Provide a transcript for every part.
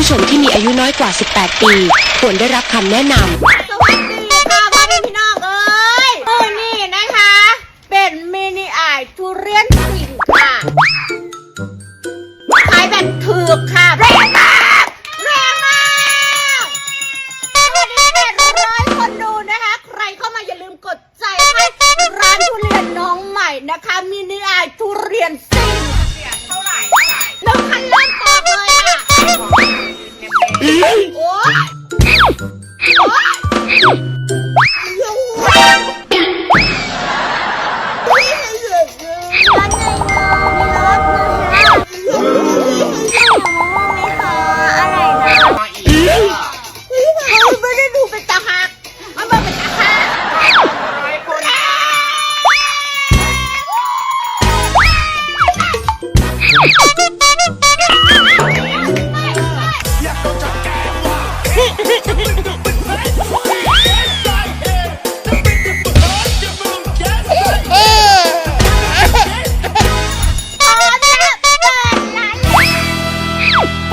ผู้ชมที่มีอายุน้อยกว่า 18 ปี ควรได้รับคำแนะนำ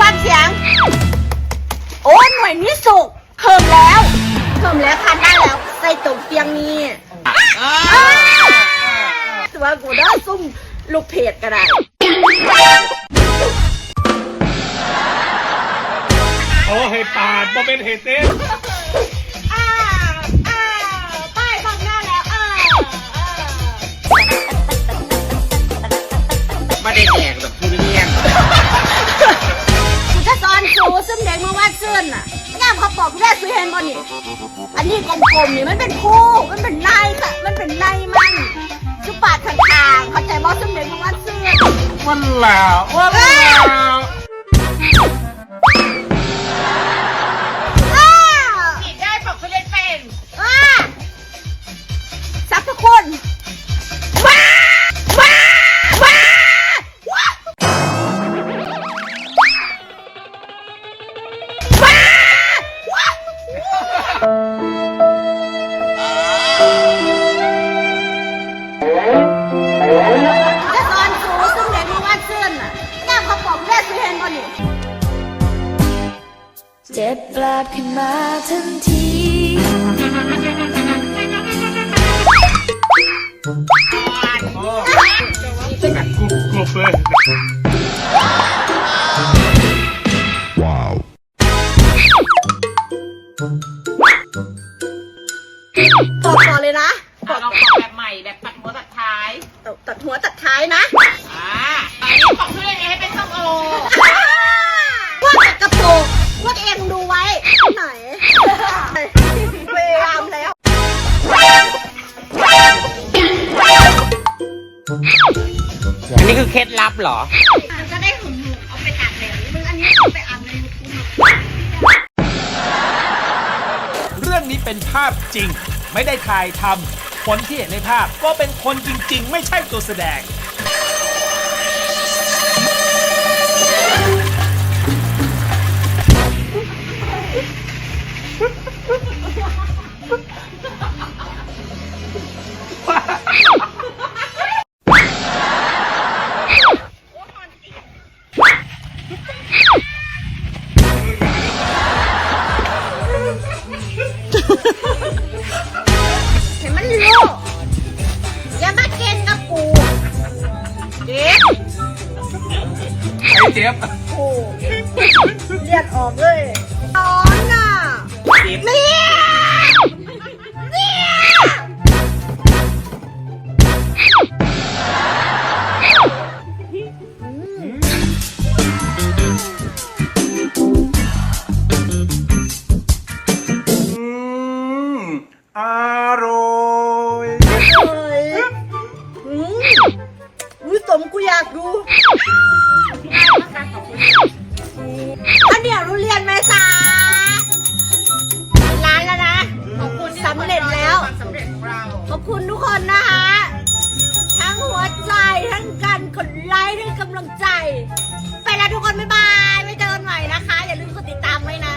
ฟังเสียง โอ้หน่วยนี้สุกเคิมแล้วเคิมแล้วทานได้แล้วใส่ตุ่มเตียงนี้แต่ว่ากูได้ซุ่มลูกเพจก็ได้ โอ้ปาดบ่เป็นเห็ดเต้นอ้าอ้าป้ายบังหน้าแล้วอ้าอ้าไม่ได้แจกแบบทุเรียนกูจะสอนสูซึมแดงเมื่อวานซื่นน่ะย่ามเขาบอกกูได้ซื้อเห็นบ่นี่อันนี้กลมๆนี่มันเป็นคู่ มันเป็นในค่ะมันเป็นในมันชุบปาดข้างๆเข้าใจบ่ซึมแดงเมื่อวานซื่นมันแล้วว่าแล้ว เจ็บแปลบขึ้นมาทันทีแบบกรุบกรุบเลยต่อต่อเลยนะอะลองปอกแบบใหม่แบบตัดหัวตัดท้าย ตัดตัดหัวตัดท้ายนะ อ่าอันนี้ปอกทุเรียนเองให้เป็นส้มโอ เองดูไว้ที่ไหนพยายามแล้วอันนี้คือเคล็ดลับเหรอ มันจะได้หุ่นๆเอาไปอัดเลยมึงอันนี้เอาไปอัดในยูทูบเรื่องนี้เป็นภาพจริง ไม่ได้ถ่ายทำคนที่เห็นในภาพก็เป็นคนจริง ๆ ไม่ใช่ตัวแสดง เห็นมันโลกอย่ามาเกณฑ์กับกูเจ๊ไอ้เจ็บกูเลียดออกเลยตอนน่ะเนี่ คุณทุกคนนะคะ ทั้งหัวใจทั้งการกดไลค์ทั้งกำลังใจ ไปแล้วทุกคน บ๊ายบาย ไม่เจอกันใหม่นะคะ อย่าลืมกดติดตามไว้นะ